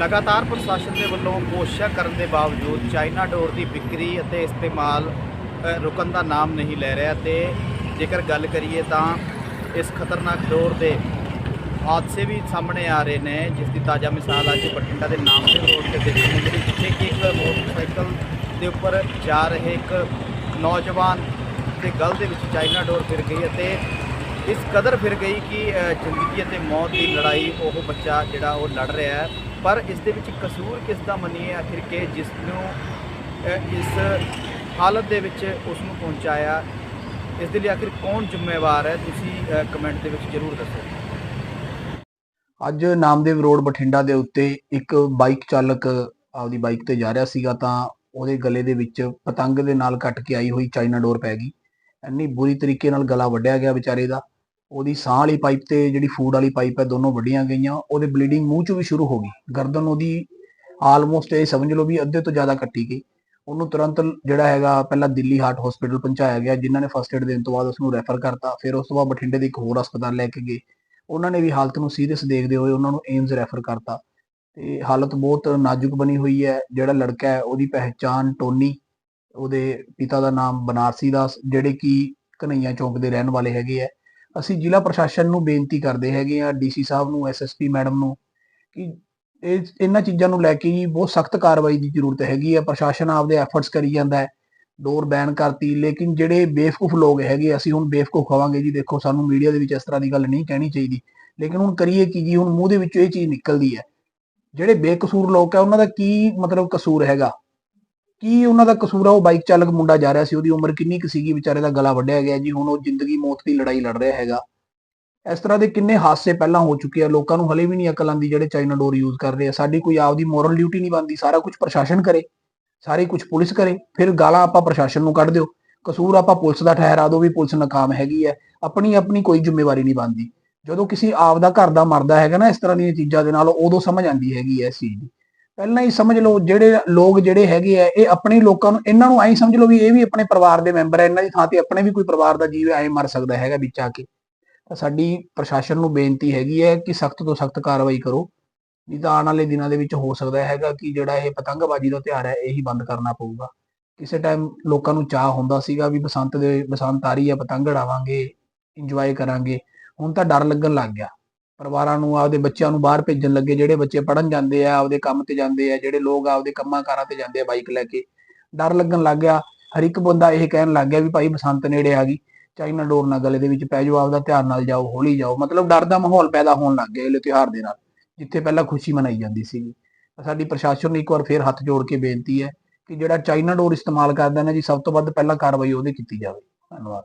ਲਗਾਤਾਰ ਪ੍ਰਸ਼ਾਸਨ ਦੇ ਵੱਲੋਂ ਕੋਸ਼ਿਸ਼ਾਂ ਕਰਨ ਦੇ ਬਾਵਜੂਦ ਚਾਈਨਾ ਡੋਰ ਦੀ ਵਿਕਰੀ ਅਤੇ ਇਸਤੇਮਾਲ ਰੁਕਣ ਦਾ ਨਾਮ ਨਹੀਂ ਲੈ ਰਿਹਾ ਤੇ ਜੇਕਰ ਗੱਲ ਕਰੀਏ ਤਾਂ ਇਸ ਖਤਰਨਾਕ ਡੋਰ ਦੇ ਹਾਦਸੇ ਵੀ ਸਾਹਮਣੇ ਆ ਰਹੇ ਨੇ, ਜਿਸ ਦੀ ਤਾਜ਼ਾ ਮਿਸਾਲ ਅੱਜ ਬਠਿੰਡਾ ਦੇ ਨਾਮ ਨਾਮਦੇਵ ਰੋਡ ਤੇ ਦੇਖਣ ਨੂੰ ਮਿਲੀ, ਜਿੱਥੇ ਕਿ ਇੱਕ ਮੋਟਰਸਾਈਕਲ ਦੇ ਉੱਪਰ ਜਾ ਰਹੇ ਇੱਕ ਨੌਜਵਾਨ ਦੇ ਗਲ ਦੇ ਵਿੱਚ ਚਾਈਨਾ ਡੋਰ ਫਿਰ ਗਈ ਅਤੇ ਇਸ ਕਦਰ ਫਿਰ ਗਈ ਕਿ ਅ, ਜ਼ਿੰਦਗੀ ਅਤੇ ਮੌਤ ਦੀ ਲੜਾਈ ਉਹ ਬੱਚਾ ਜਿਹੜਾ ਉਹ ਲੜ ਰਿਹਾ ਹੈ। ਪਰ ਇਸ ਦੇ ਵਿੱਚ ਕਸੂਰ ਕਿਸ ਦਾ ਮੰਨੀਏ? ਆਖਿਰ ਕਿ ਜਿਸ ਨੂੰ ਇਸ ਹਾਲਤ ਦੇ ਵਿੱਚ ਉਸ ਨੂੰ ਪਹੁੰਚਾਇਆ ਇਸ ਦੇ ਲਈ ਆਖਿਰ ਕੌਣ ਜ਼ਿੰਮੇਵਾਰ ਹੈ? ਤੁਸੀਂ ਕਮੈਂਟ ਦੇ ਵਿੱਚ ਜ਼ਰੂਰ ਦੱਸੋ। ਅੱਜ ਨਾਮਦੇਵ ਰੋਡ ਬਠਿੰਡਾ ਦੇ ਉੱਤੇ ਇੱਕ ਬਾਈਕ ਚਾਲਕ ਆਪਦੀ ਬਾਈਕ ਤੇ ਜਾ ਰਿਹਾ ਸੀਗਾ ਤਾਂ ਉਹਦੇ ਗਲੇ ਦੇ ਵਿੱਚ ਪਤੰਗ ਦੇ ਨਾਲ ਕੱਟ ਕੇ ਆਈ ਹੋਈ ਚਾਈਨਾ ਡੋਰ ਪੈ ਗਈ। ਇੰਨੀ ਬੁਰੀ ਤਰੀਕੇ ਨਾਲ ਗਲਾ ਵੱਢਿਆ ਗਿਆ ਵਿਚਾਰੇ ਦਾ। ਉਹਦੀ ਸਾਹ ਵਾਲੀ ਪਾਈਪ ਤੇ ਜਿਹੜੀ ਫੂਡ ਵਾਲੀ ਪਾਈਪ ਹੈ, ਦੋਨੋਂ ਵੱਡੀਆਂ ਗਈਆਂ। ਉਹਦੇ ਬਲੀਡਿੰਗ ਮੂੰਹ ਚੋਂ ਵੀ ਸ਼ੁਰੂ ਹੋ ਗਈ। ਗਰਦਨ ਉਹਦੀ ਆਲਮੋਸਟ ਇਹ ਸਮਝ ਲਓ ਵੀ ਅੱਧੇ ਤੋਂ ਜ਼ਿਆਦਾ ਕੱਟੀ ਗਈ। ਉਹਨੂੰ ਤੁਰੰਤ ਜਿਹੜਾ ਹੈਗਾ ਪਹਿਲਾਂ ਦਿੱਲੀ ਹਾਰਟ ਹਸਪੀਟਲ ਪਹੁੰਚਾਇਆ ਗਿਆ, ਜਿਨ੍ਹਾਂ ਨੇ ਫਸਟ ਏਡ ਦੇਣ ਤੋਂ ਬਾਅਦ ਉਸ ਨੂੰ ਰੈਫਰ ਕਰਤਾ। ਫਿਰ ਉਸ ਤੋਂ ਬਾਅਦ ਬਠਿੰਡੇ ਦੇ ਇੱਕ ਹੋਰ ਹਸਪਤਾਲ ਲੈ ਕੇ ਗਏ। ਉਹਨਾਂ ਨੇ ਵੀ ਹਾਲਤ ਨੂੰ ਸੀਰੀਅਸ ਦੇਖਦੇ ਹੋਏ ਉਹਨਾਂ ਨੂੰ ਏਮਜ਼ ਰੈਫਰ ਕਰਤਾ। ਤੇ ਹਾਲਤ ਬਹੁਤ ਨਾਜ਼ੁਕ ਬਣੀ ਹੋਈ ਹੈ। ਜਿਹੜਾ ਲੜਕਾ ਹੈ, ਉਹਦੀ ਪਹਿਚਾਣ ਟੋਨੀ, ਉਹਦੇ ਪਿਤਾ ਦਾ ਨਾਮ ਬਨਾਰਸੀ ਦਾਸ, ਜਿਹੜੇ ਕਿ ਕਨਈਆ ਚੌਂਕ ਦੇ ਰਹਿਣ ਵਾਲੇ ਹੈਗੇ ਆ ਅਸੀਂ ਜ਼ਿਲ੍ਹਾ ਪ੍ਰਸ਼ਾਸਨ ਨੂੰ ਬੇਨਤੀ ਕਰਦੇ ਹੈਗੇ ਆ ਡੀਸੀ ਸਾਹਿਬ ਨੂੰ ਐਸਐਸਪੀ ਮੈਡਮ ਨੂੰ, ਕਿ ਇਹ ਇਹਨਾਂ ਚੀਜ਼ਾਂ ਨੂੰ ਲੈ ਕੇ ਹੀ ਬਹੁਤ ਸਖਤ ਕਾਰਵਾਈ ਦੀ ਜ਼ਰੂਰਤ ਹੈਗੀ ਆ। ਪ੍ਰਸ਼ਾਸਨ ਆਪਦੇ ਐਫਰਟਸ ਕਰੀ ਜਾਂਦਾ ਹੈ ਡੋਰ ਬੈਨ ਕਰਤੀ, ਲੇਕਿਨ ਜਿਹੜੇ ਬੇਵਕੂਫ ਲੋਕ ਹੈਗੇ, ਅਸੀਂ ਹੁਣ ਬੇਵਕੂਫ ਹੋਵਾਂਗੇ ਜੀ। ਦੇਖੋ, ਸਾਨੂੰ ਮੀਡੀਆ ਦੇ ਵਿੱਚ ਇਸ ਤਰ੍ਹਾਂ ਦੀ ਗੱਲ ਨਹੀਂ ਕਹਿਣੀ ਚਾਹੀਦੀ। ਲੇਕਿਨ ਹੁਣ ਕਰੀਏ ਕੀ ਜੀ? ਹੁਣ ਮੂੰਹ ਦੇ ਵਿੱਚੋਂ ਇਹ ਚੀਜ਼ ਨਿਕਲਦੀ ਹੈ। ਜਿਹੜੇ ਬੇਕਸੂਰ ਲੋਕ ਹੈ, ਉਹਨਾਂ ਦਾ ਕੀ ਮਤਲਬ ਕਸੂਰ ਹੈਗਾ? ਕੀ ਉਹਨਾਂ ਦਾ ਕਸੂਰ ਆ? ਉਹ ਬਾਈਕ ਚਾਲਕ ਮੁੰਡਾ ਜਾ ਰਿਹਾ ਸੀ, ਉਹਦੀ ਉਮਰ ਕਿੰਨੀ ਕੁ ਸੀਗੀ? ਵਿਚਾਰੇ ਦਾ ਗਲਾ ਵੱਢਿਆ ਗਿਆ ਜੀ, ਹੁਣ ਉਹ ਜ਼ਿੰਦਗੀ ਮੌਤ ਦੀ ਲੜਾਈ ਲੜ ਰਿਹਾ ਹੈਗਾ। ਇਸ ਤਰ੍ਹਾਂ ਦੇ ਕਿੰਨੇ ਹਾਦਸੇ ਪਹਿਲਾਂ ਹੋ ਚੁੱਕੇ ਆ, ਲੋਕਾਂ ਨੂੰ ਹਲੇ ਵੀ ਨਹੀਂ ਅਕਲ ਆਂਦੀ ਜਿਹੜੇ ਚਾਈਨਾ ਡੋਰ ਯੂਜ਼ ਕਰ ਰਹੇ ਆ। ਸਾਡੀ ਕੋਈ ਆਪਦੀ ਮੋਰਲ ਡਿਊਟੀ ਨਹੀਂ ਬਣਦੀ, ਸਾਰਾ ਕੁਝ ਪ੍ਰਸ਼ਾਸਨ ਕਰੇ, ਸਾਰੀ ਕੁਝ ਪੁਲਿਸ ਕਰੇ, ਫਿਰ ਗਾਲਾਂ ਆਪਾਂ ਪ੍ਰਸ਼ਾਸਨ ਨੂੰ ਕੱਢ ਦਿਓ। ਕਸੂਰ ਆਪਾਂ ਪੁਲਿਸ ਦਾ ਠਹਿਰਾ ਦਿਓ ਵੀ ਪੁਲਿਸ ਨਾਕਾਮ ਹੈਗੀ ਹੈ, ਆਪਣੀ ਆਪਣੀ ਕੋਈ ਜ਼ਿੰਮੇਵਾਰੀ ਨਹੀਂ ਬਣਦੀ। ਜਦੋਂ ਕਿਸੇ ਆਪ ਦਾ ਘਰ ਦਾ ਮਰਦਾ ਹੈਗਾ ਨਾ, ਇਸ ਤਰ੍ਹਾਂ ਦੀਆਂ ਚੀਜ਼ਾਂ ਦੇ ਨਾਲ ਉਦੋਂ ਸਮਝ ਆਂਦੀ ਹੈਗੀ ਹੈ ਇਸ ਚੀਜ਼ ਦੀ। ਪਹਿਲਾਂ ਹੀ ਸਮਝ ਲਓ ਜਿਹੜੇ ਲੋਕ ਜਿਹੜੇ ਹੈਗੇ ਆ, ਇਹ ਆਪਣੇ ਲੋਕਾਂ ਨੂੰ, ਇਹਨਾਂ ਨੂੰ ਐਂ ਸਮਝ ਲਓ ਵੀ ਇਹ ਵੀ ਆਪਣੇ ਪਰਿਵਾਰ ਦੇ ਮੈਂਬਰ ਹੈ ਇਹਨਾਂ ਦੀ ਥਾਂ ਤੇ ਆਪਣੇ ਵੀ ਕੋਈ ਪਰਿਵਾਰ ਦਾ ਜੀਵ ਐਂ ਮਰ ਸਕਦਾ ਹੈਗਾ ਵਿੱਚ ਆ ਕੇ। ਤਾਂ ਸਾਡੀ ਪ੍ਰਸ਼ਾਸਨ ਨੂੰ ਬੇਨਤੀ ਹੈਗੀ ਹੈ ਕਿ ਸਖਤ ਤੋਂ ਸਖਤ ਕਾਰਵਾਈ ਕਰੋ। ਨਹੀਂ ਤਾਂ ਆਉਣ ਵਾਲੇ ਦਿਨਾਂ ਦੇ ਵਿੱਚ ਹੋ ਸਕਦਾ ਹੈਗਾ ਕਿ ਜਿਹੜਾ ਇਹ ਪਤੰਗਬਾਜ਼ੀ ਦਾ ਤਿਉਹਾਰ ਹੈ ਇਹ ਹੀ ਬੰਦ ਕਰਨਾ ਪਊਗਾ। ਕਿਸੇ ਟਾਈਮ ਲੋਕਾਂ ਨੂੰ ਚਾਹ ਹੁੰਦਾ ਸੀਗਾ ਵੀ ਬਸੰਤ ਦੇ ਬਸੰਤ ਆ ਰਹੀ ਹੈ ਪਤੰਗ ਉਡਾਵਾਂਗੇ, ਇੰਜੋਏ ਕਰਾਂਗੇ। ਹੁਣ ਤਾਂ ਡਰ ਲੱਗਣ ਲੱਗ ਗਿਆ। ਪਰਿਵਾਰਾਂ ਨੂੰ, ਆਪਦੇ ਬੱਚਿਆਂ ਨੂੰ ਬਾਹਰ ਭੇਜਣ ਲੱਗੇ, ਜਿਹੜੇ ਬੱਚੇ ਪੜਨ ਜਾਂਦੇ ਆ, ਆਪਦੇ ਕੰਮ ਤੇ ਜਾਂਦੇ ਆ, ਜਿਹੜੇ ਲੋਕ ਆਪਦੇ ਕੰਮਾਂ ਕਾਰਾਂ ਤੇ ਜਾਂਦੇ ਆ ਬਾਈਕ ਲੈ ਕੇ। ਡਰ ਲੱਗਣ ਲੱਗ ਗਿਆ। ਹਰ ਇੱਕ ਬੰਦਾ ਇਹ ਕਹਿਣ ਲੱਗ ਗਿਆ ਵੀ ਭਾਈ ਬਸੰਤ ਨੇੜੇ ਆ ਗਈ। ਚਾਈਨਾ ਡੋਰ ਨਾਲ ਗਲੇ ਦੇ ਵਿੱਚ ਪੈ ਜਾਓ, ਆਪਦਾ ਧਿਆਨ ਨਾਲ ਜਾਓ, ਹੌਲੀ ਜਾਓ। ਮਤਲਬ ਡਰ ਦਾ ਮਾਹੌਲ ਪੈਦਾ ਹੋਣ ਲੱਗ ਗਿਆ ਇਹ ਤਿਉਹਾਰ ਦੇ ਨਾਲ, ਜਿੱਥੇ ਪਹਿਲਾਂ ਖੁਸ਼ੀ ਮਨਾਈ ਜਾਂਦੀ ਸੀਗੀ। ਸਾਡੀ ਪ੍ਰਸ਼ਾਸਨ ਨੂੰ ਇੱਕ ਵਾਰ ਫੇਰ ਹੱਥ ਜੋੜ ਕੇ ਬੇਨਤੀ ਹੈ ਕਿ ਜਿਹੜਾ ਚਾਈਨਾ ਡੋਰ ਇਸਤੇਮਾਲ ਕਰਦਾ ਨਾ ਜੀ, ਸਭ ਤੋਂ ਵੱਧ ਪਹਿਲਾਂ ਕਾਰਵਾਈ ਉਹਦੇ ਕੀਤੀ ਜਾਵੇ। ਧੰਨਵਾਦ।